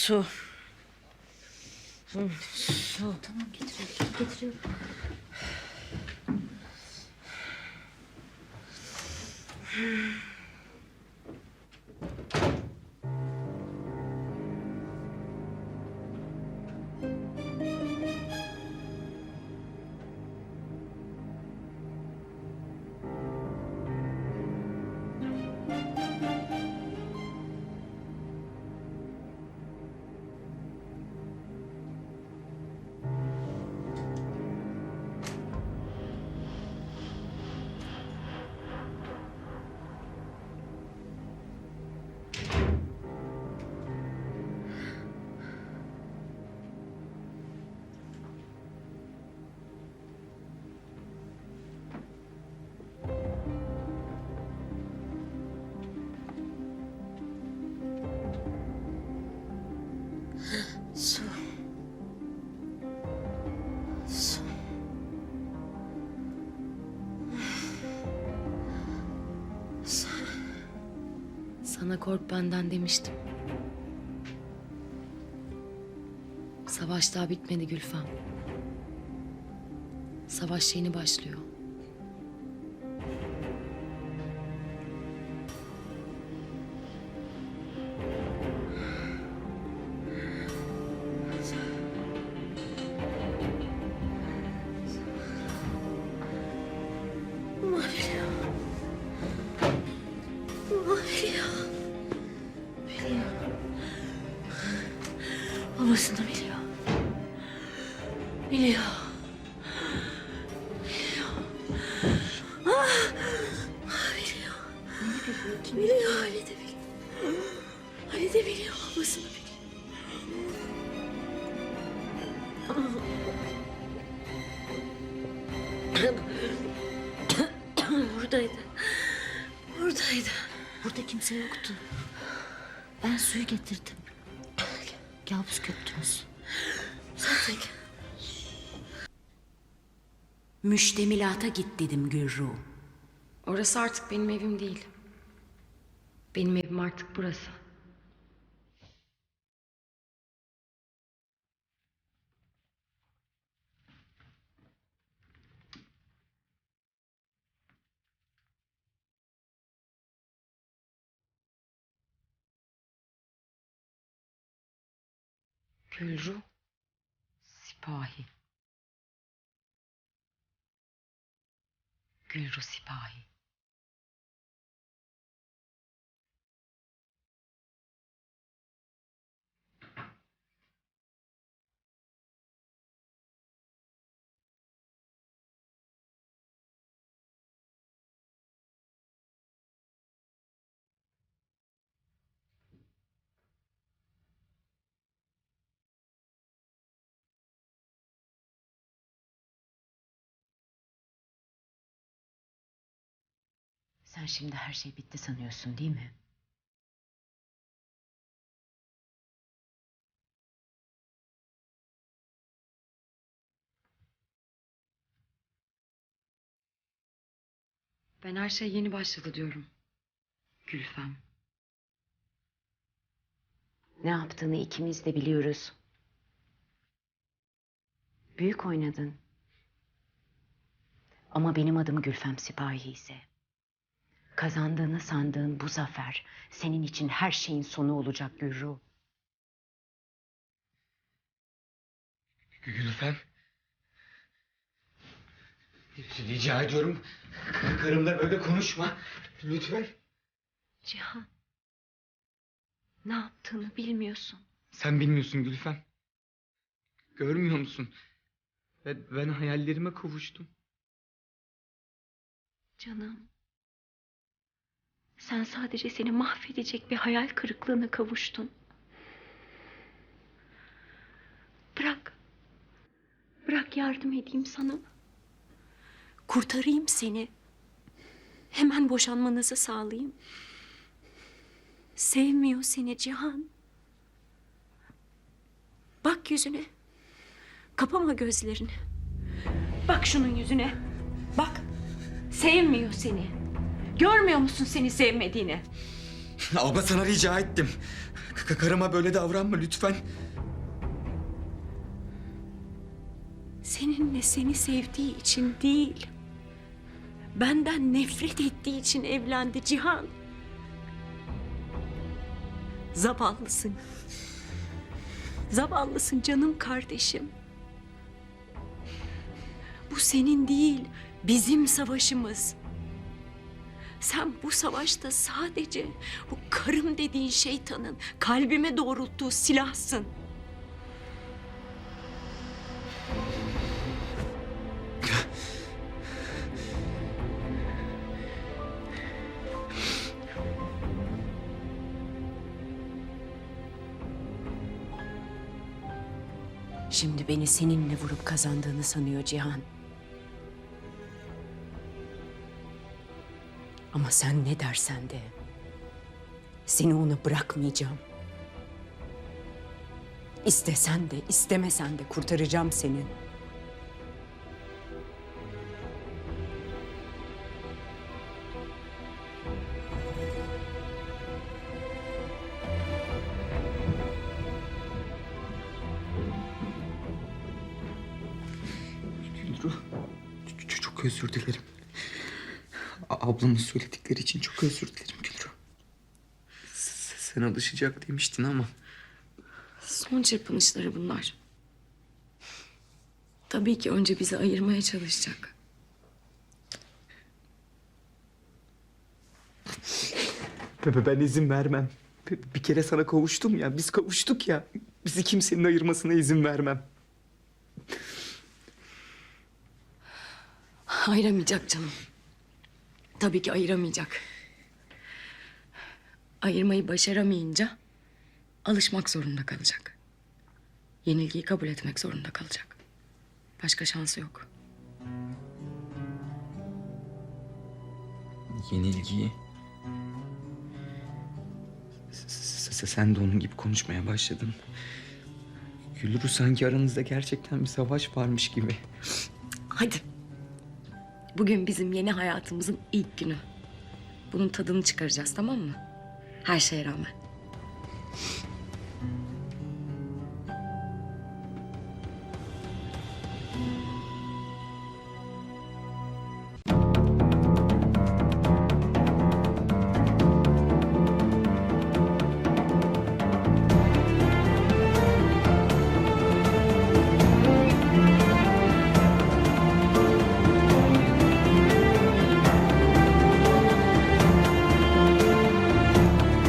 Su. Su. Tamam getiriyorum. Getiriyorum. Sana kork benden demiştim. Savaş daha bitmedi Gülfem. Savaş yeni başlıyor. Biliyor. Biliyor. Ah! Ah, biliyor. Biliyor Ali de biliyor. Ali de biliyor babasını biliyor. Buradaydı. Buradaydı. Burada kimse yoktu. Ben suyu getirdim. Kabus köptünüz. Zaten Müştemilata git dedim Gürru. Orası artık benim evim değil. Benim evim artık burası. Gülru Sipahi. Gülru Sipahi. Sen şimdi her şey bitti sanıyorsun değil mi? Ben her şey yeni başladı diyorum. Gülfem. Ne yaptığını ikimiz de biliyoruz. Büyük oynadın. Ama benim adım Gülfem Sipahi ise. Kazandığını sandığın bu zafer senin için her şeyin sonu olacak Gürru. Gülfem. Rica ediyorum. Karımla böyle konuşma. Lütfen. Cihan. Ne yaptığını bilmiyorsun. Sen bilmiyorsun Gülfem. Görmüyor musun? Ben, ben hayallerime kavuştum. Canım. Sen sadece seni mahvedecek bir hayal kırıklığına kavuştun. Bırak. Bırak yardım edeyim sana. Kurtarayım seni. Hemen boşanmanızı sağlayayım. Sevmiyor seni Cihan. Bak yüzüne. Kapama gözlerini. Bak şunun yüzüne. Bak. Sevmiyor seni. Görmüyor musun seni sevmediğini? Abla sana rica ettim. K- karıma böyle davranma lütfen. Seninle seni sevdiği için değil. Benden nefret ettiği için evlendi Cihan. Zavallısın. Zavallısın canım kardeşim. Bu senin değil, bizim savaşımız. Sen bu savaşta sadece bu karım dediğin şeytanın kalbime doğrulttuğu silahsın. Şimdi beni seninle vurup kazandığını sanıyor Cihan. Ama sen ne dersen de seni ona bırakmayacağım. İstesen de istemesen de kurtaracağım seni. Çok özür dilerim. Ablamın söyledikleri için çok özür dilerim Gülru. Sen alışacak demiştin ama Son çırpınışları bunlar. Tabii ki önce bizi ayırmaya çalışacak. Be- ben izin vermem. Bir- Bir kere sana kavuştum ya, biz kavuştuk ya. Bizi kimsenin ayırmasına izin vermem. Ayıramayacak canım. Tabii ki ayıramayacak. Ayırmayı başaramayınca alışmak zorunda kalacak. Yenilgiyi kabul etmek zorunda kalacak. Başka şansı yok. Yenilgiyi. S- Sen de onun gibi konuşmaya başladın. Gülru sanki aranızda gerçekten bir savaş varmış gibi. Hadi. Bugün bizim yeni hayatımızın ilk günü. Bunun tadını çıkaracağız tamam mı? Her şeye rağmen.